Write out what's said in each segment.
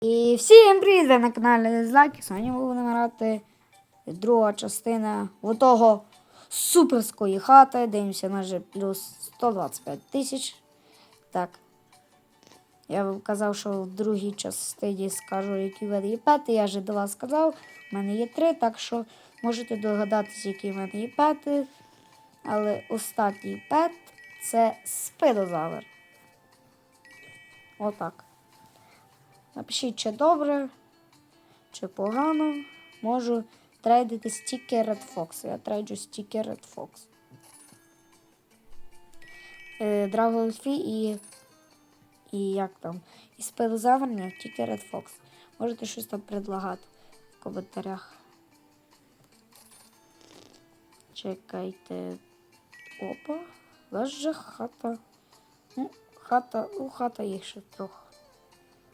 І всім привіт! На каналі Злаки. Сьогодні ми будемо грати друга частина того суперської хати. Дивимося на вже плюс 125 тисяч. Так. Я вам казав, що в другій частині скажу, які мене є пети. Я вже до вас сказав, в мене є три, так що можете догадатися, які в мене є пети. Але останній пет це спидозавр. Отак. Напишіть, чи добре, чи погано. Можу трейдити стільки Red Fox. Я трейджу стільки Red Fox. Е, Dragonfly і. І як там? І спелозаврення, тільки Red Fox. Можете щось там предлагати в коментарях. Чекайте. Опа. Вас хата. Ну, хата, у хата є ще трохи.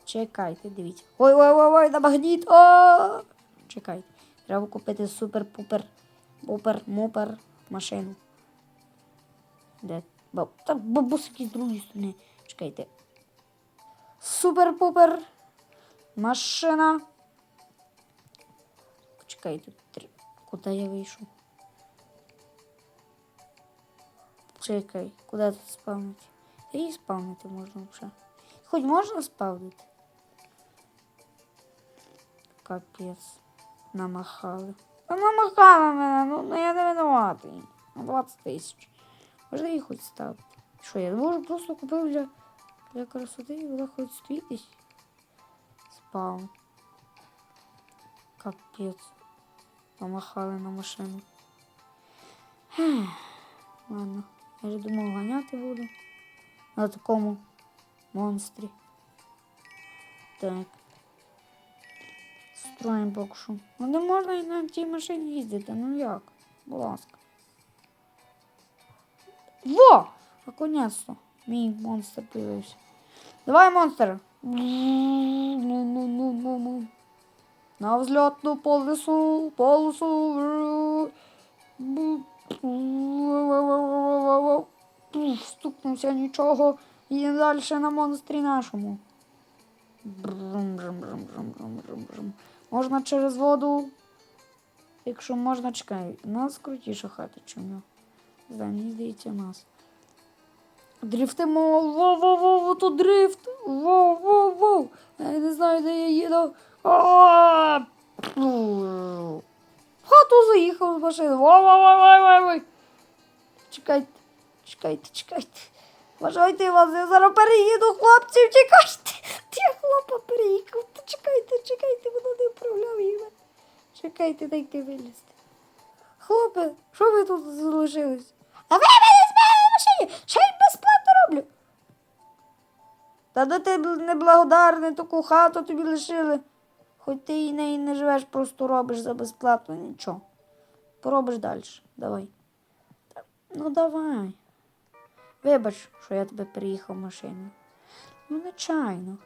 Чекайте, дивіться. Ой, ой, ой, ой, на магніт. О! Чекайте. Треба купити супер-пупер, пупер, мупер машину. Де? Баб... Бабусики з другої сторони. Чекайте. Супер-пупер. Машина. Чекайте. Куди я вийшов? Чекай, куди тут спавнити? Її спавнити можна вже. Хоч можна спавнити? Капець. Намахали. Ну, намахали мене, ну, ну я не винуватий. На 20 тисяч. Можна її хоч ставити. Що, я можу просто купив для, для красоти і вона хоч світить. Спав. Капець. Намахали на машину. Ех, Ладно. Я ж думав ганяти буду. На такому монстрі. Так. Строїмо бокшу. Ну не можна і на тій машині їздити, ну як? Будь ласка. Во! Наконець-то. Мій монстр появився. Давай, монстр! На взльотну полосу, полосу. Стукнувся нічого. Їдемо далі на монстрі нашому. Брум, Можна через воду. Якщо можна, чекай. У нас крутіша хата, чи в нього. Не знаю, мені здається, у нас. Дрифтимо. Воу-воу-воу, тут дрифт. Воу-воу-воу. Я не знаю, де я їду. Хату заїхав з машини. Воу-воу-воу-воу-воу. Чекайте, чекайте, чекайте. Вважайте вас, я зараз переїду, хлопці, втікайте. Я хлопа переїхав. Та чекайте, чекайте, воно не управляв їм. Чекайте, дайте вилізти. Хлопе, що ви тут залишились? А ви мене з мене машині! Ще й безплатно роблю. Та до ти неблагодарний, таку хату тобі лишили. Хоч ти і неї не живеш, просто робиш за безплатно, нічого. Поробиш далі. Давай. Ну давай. Вибач, що я тебе переїхав машиною. Ну, нечайно.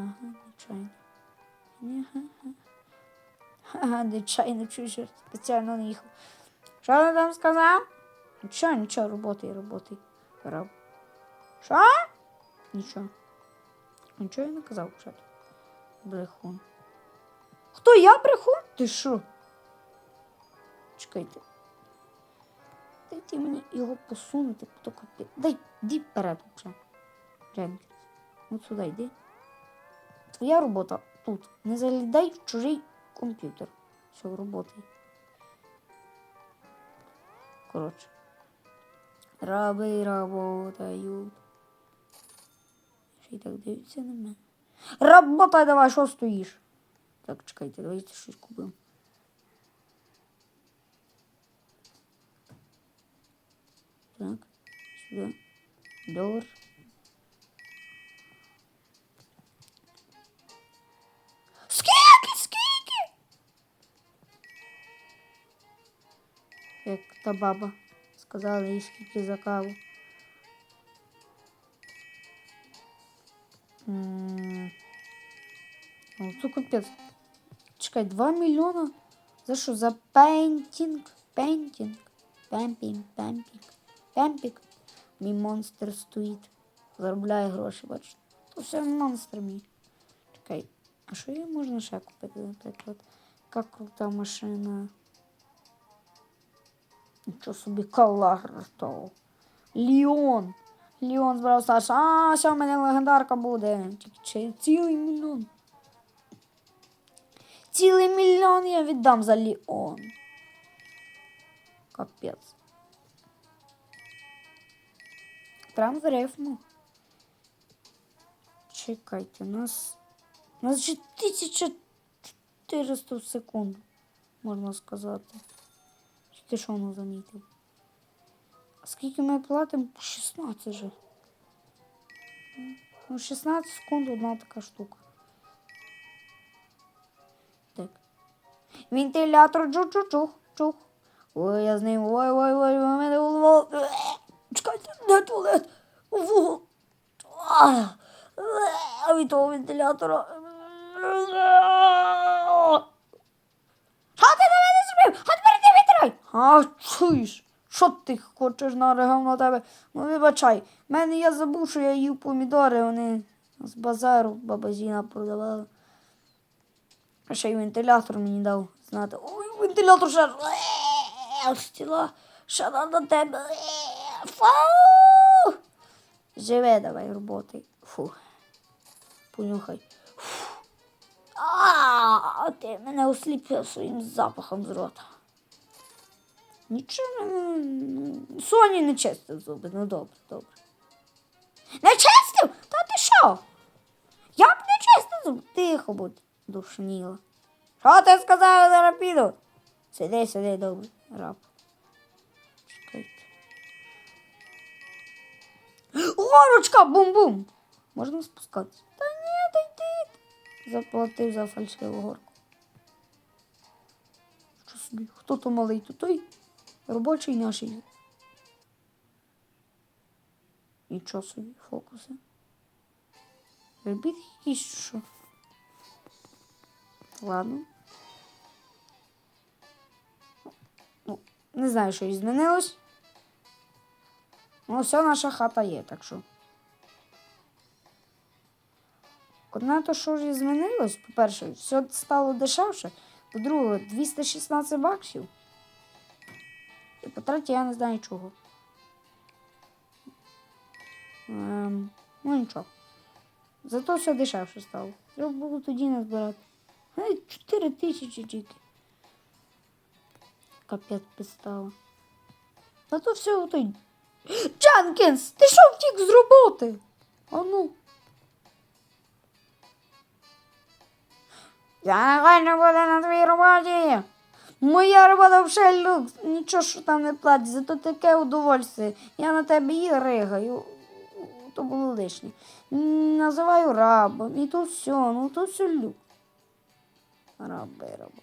Ага, нечайно. Ага. Ага, нечайно чую, що спеціально не їхав. Що ти там сказав? Нічого, нічого, роботи роботи. Роб. Що? Нічого. Нічого я не казав, що. Брехун. Хто я брехун? Ти що? Чекайте. Дайте мені його посунути, то капець. Дай, йди вперед вже. Дженкінс. От сюди йди. Твоя робота тут. Не залідай в чужий комп'ютер. Все, роботи. Коротше. Раби работають. Ще й так дивиться на мене. Работай давай, що стоїш? Так, чекайте, давайте щось купимо. Так, сюди. Долар. Як та баба сказала їй скільки за каву. М. Це капець. Чекай, 2 мільйона? За що? За пейнтінг? Пейнтінг? Пемпінг, пемпінг. Пемпік. Мій монстр стоїть. Заробляє гроші, бачите. То все монстр мій. Чекай, а що її можна ще купити, наприклад? Яка крута машина. Нічого собі каларто. Ліон. Ліон збрав Саша. А, що в мене легендарка буде. Тільки чи- Цілий мільйон. Цілий я віддам за Ліон. Капець. Прям в рифму. Чекайте, у нас. У нас же 1400 в секунду, можна сказати. Ти що воно замітив? А скільки ми платимо? 16 же. Ну, 16 секунд одна така штука. Так. Вентилятор чух-чух-чух. чух. Ой, я з ним. Ой, ой, ой, у мене голова. Чекайте, де туалет? А, Від того вентилятора. Що ти на мене зробив? А тепер не витирай. А чуєш? Що ти хочеш наригав на тебе? Ну вибачай, мене я забув, що я їв помідори, вони з базару баба Зіна. А ще й вентилятор мені дав знати. Ой, вентилятор ще. Стіла, ще на тебе. Е, Фу! Живе давай роботи. Фу. Понюхай. А, ти мене осліпив своїм запахом з рота. Нічого ну, Соні не чистив зуби. Ну добре, добре. Не чистив? Та ти що? Я б не чистив зуби. Тихо будь, душніла. Що ти сказала зараз піду? Сиди, сиди, добре, раб. Чекайте. Горочка, бум-бум. Можна спускатися? Та ні, та йди. Заплатив за фальшиву горку. Що собі? Хто то малий? То той робочий наший. Нічого собі, фокуси. Робіть якісь що. Ладно. Ну, не знаю, що і змінилось. Ну, все наша хата є, так що. Одне то, що ж і змінилось, по-перше, все стало дешевше. По-друге, 216 баксів. І по-третє, я не знаю чого. Ем, ну нічого. Зато все дешевше стало. Треба було тоді не збирати. Ай, 4 тисячі тільки. Капець підстава. А то все той. Джанкінс, ти що втік з роботи? А ну. Я не бути на твоїй роботі. Моя робота вже люкс. Нічого, що там не платять, зато таке удовольствие. Я на тебе і ригаю. То було лишнє. Називаю рабом. І то все, ну то все люкс. Раби, раби.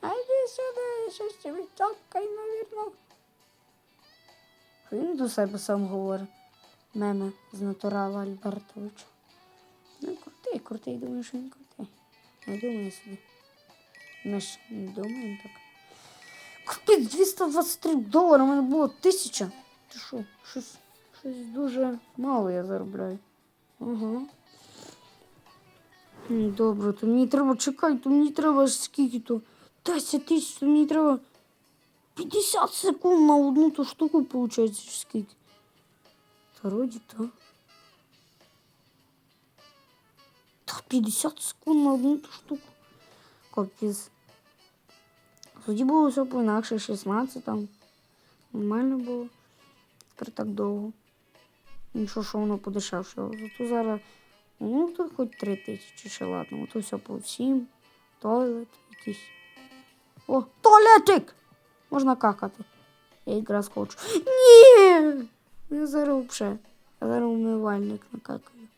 А йди сюди, щось тобі тапкай, навірно. Він до себе сам говорить. Меме з натурала Альбертовича. Ну, крутий, крутий, думаю, що він крутий. Не думаю собі. Ми ж не думаємо так. Капець, 223 долари, у мене було тисяча. Ти що, щось, щось дуже мало я заробляю. Ага. М, Добре, то мені треба чекай, то мені треба ж скільки то 10 тисяч, то мені треба 50 секунд на одну ту штуку, виходить, чи скільки. Та вроді то. Та 50 секунд на одну ту штуку. Капець. Тоді було все по-інакше, 16 там. Нормально було. Тепер так довго. Нічого, що воно подешевшало. Зато зараз, ну, то хоч 3 тисячі ще ладно. То все по всім. Туалет якийсь. О, туалетик! Можна какати. Я якраз хочу. Ні! Я зараз. Я зараз умивальник накакаю.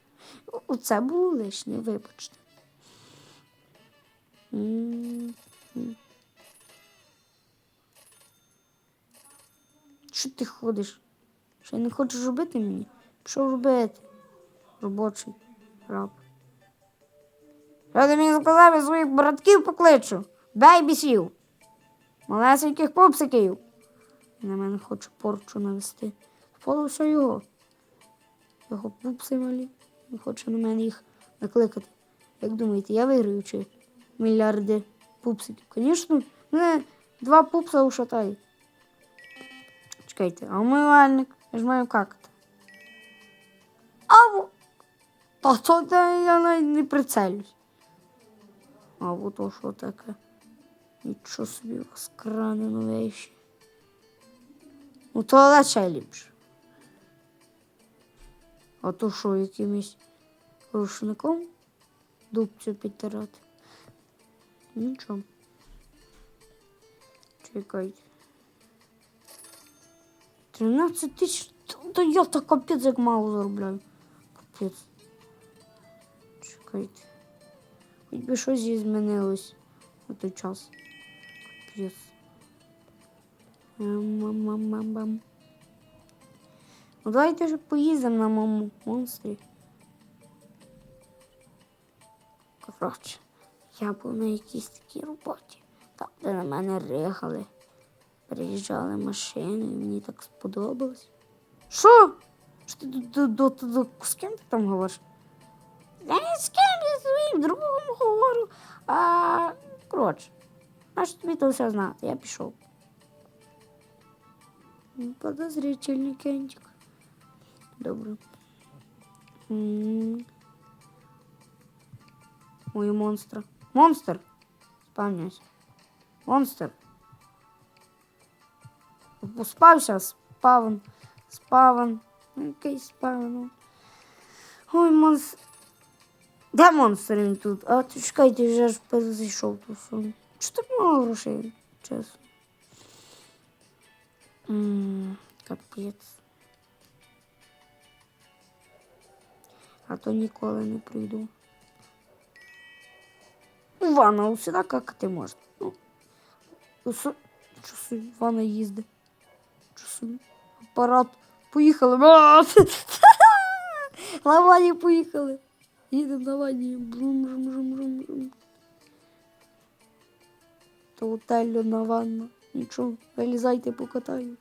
Оце було лишнє, вибачте. М, м. Що ти ходиш? Що не хочеш робити мені? Що робити? Робочий раб. Що ти мені сказав, я своїх братків покличу. Бейбісів. Малесеньких пупсиків. На мене хоче порчу навести. Впало його. Його пупси малі. Він хоче на мене їх накликати. Як думаєте, я виграю чи мільярди пупсиків? Звісно, мене два пупса ушатають. Чекайте, а умивальник? Я ж маю какати. А во- Та то та я навіть не прицелюсь. А вот то що таке? Нічого собі у вас крани новіші. Ну, туалет ще ліпше. А то що, якимось рушником дубцю підтирати? Нічого. Чекайте. 13 тисяч. Та я так капець як мало заробляю. Капець. Чекайте. Хоч би щось і змінилось на той час. Капець. Мам-мам-мам-мам. Ну давайте ж поїздимо на моєму монстрі. Коротше, я був на якійсь такій роботі, там, де на мене рихали. Приїжджали машини, і мені так сподобалось. Що? Що ти до, до, до, з ким ти там говориш? Я ні з ким я своїм другом говорю. А, коротше, аж тобі то все знати, я пішов. Подозрительний кентик. Добре. Ой, монстр. Монстр! Спавняйся. Монстр. Спався, спавн. Спавн. Який спавн. Ой, монстр. Де монстр він тут? А ти чекайте, вже ж перезайшов сон. Чого так мало грошей, чесно. М, Капець. А то ніколи не прийду. У ванна у сюди какати можна. Ну, що ванна їздить. Апарат. Поїхали. Ванні поїхали. Їдемо на ванні. Брум, брум, брум, брум, брум. То готелю на ванну. Нічого, вилізайте, покатаю.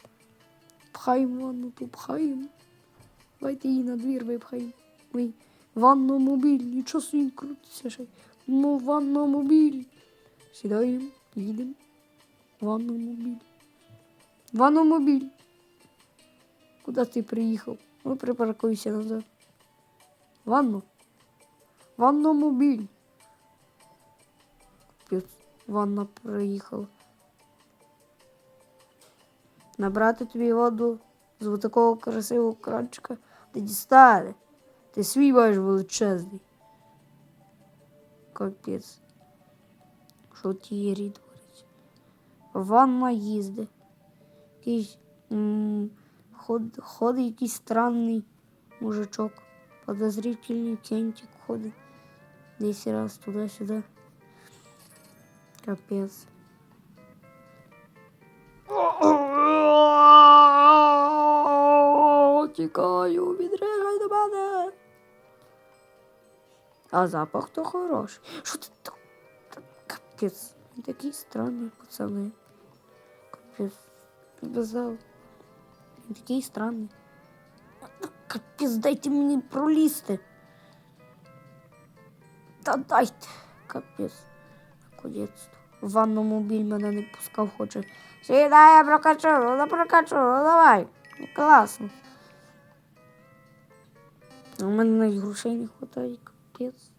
Пхаємо ванну, то пхаємо. Давайте її на двір випхаємо. Ой, ванномобіль, нічого собі крутиться ще. Ну, ванномобіль. Сідаємо, їдемо. Ванномобіль. Ванномобіль. Куди ти приїхав? Ну, припаркуйся назад. Ванну. Ванномобіль. Капець, ванна приїхала. Набрати тобі воду з такого красивого кранчика. Ти дістали. Ти свій маєш величезний. Капець. Що тієрі творить? Ванна їзде. Якийсь ход, ходить якийсь странний мужичок. Подозрительний кентик ходить. Десь раз туди-сюди. Капець. Тікаю, відригай до мене. А запах то хороший. Що ти так? Капець. Він такий странний, пацани. Капець. Беззал. Він такий странний. Дайте мені пролізти. Та дайте. Капець. Наконець-то. В ванномобіль мене не пускав, хоче. Сідай, я прокачу, ну прокачу, ну давай. Ну, класно. У мене навіть грошей не вистачає, капець.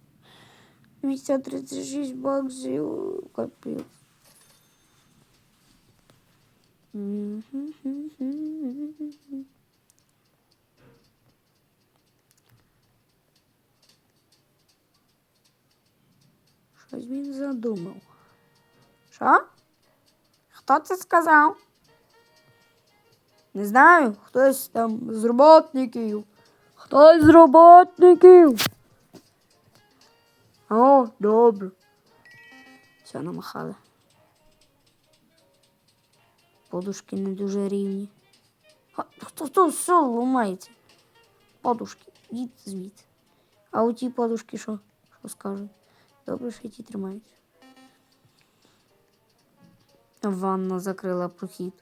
236 баксів, капець. Щось він задумав. Що? Хто це сказав? Не знаю, хтось там з роботників. Хтось з роботників. О, добре. Все, намахали. Подушки не дуже рівні. Хто хто все ламається? Подушки, йдіть звідси. А у ті подушки що? Що скажуть? Добре, що ті тримаються. Ванна закрила прохід.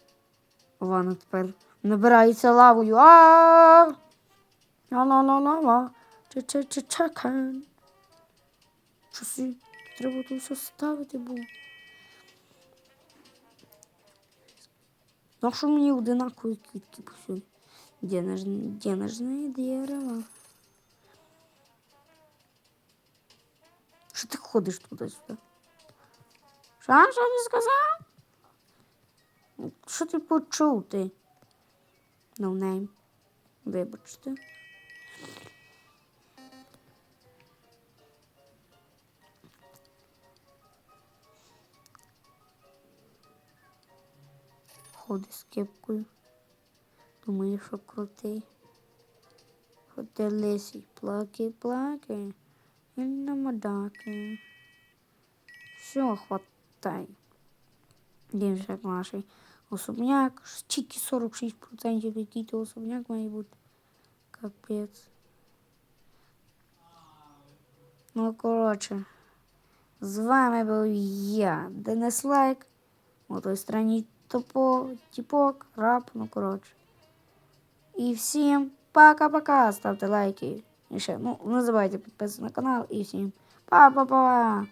Ванна тепер набирається лавою. А! Ла-ла-ла-ла-ла. Ча-ча-ча-чакан. Щось і треба тут все ставити було. Ну, а що мені одинакові квітки повсюди? Денежне дерево. Що ти ходиш туди-сюди? Що, що ти сказав? Що ти почув ти? No name. Вибачте. Ходить з кепкою. Думаю, що крутий. Ходи лисий, плаки, плаки. І на мадаки. Все, хватай. Він же наш особняк. Тільки 46% який то особняк має бути. Капець. Ну, коротше. З вами був я, Денис Лайк. У той стороні топо, тіпок, раб, ну коротше. І всім пока-пока. Ставте лайки. І ще, ну, не забувайте підписатися на канал. І всім па-па-па.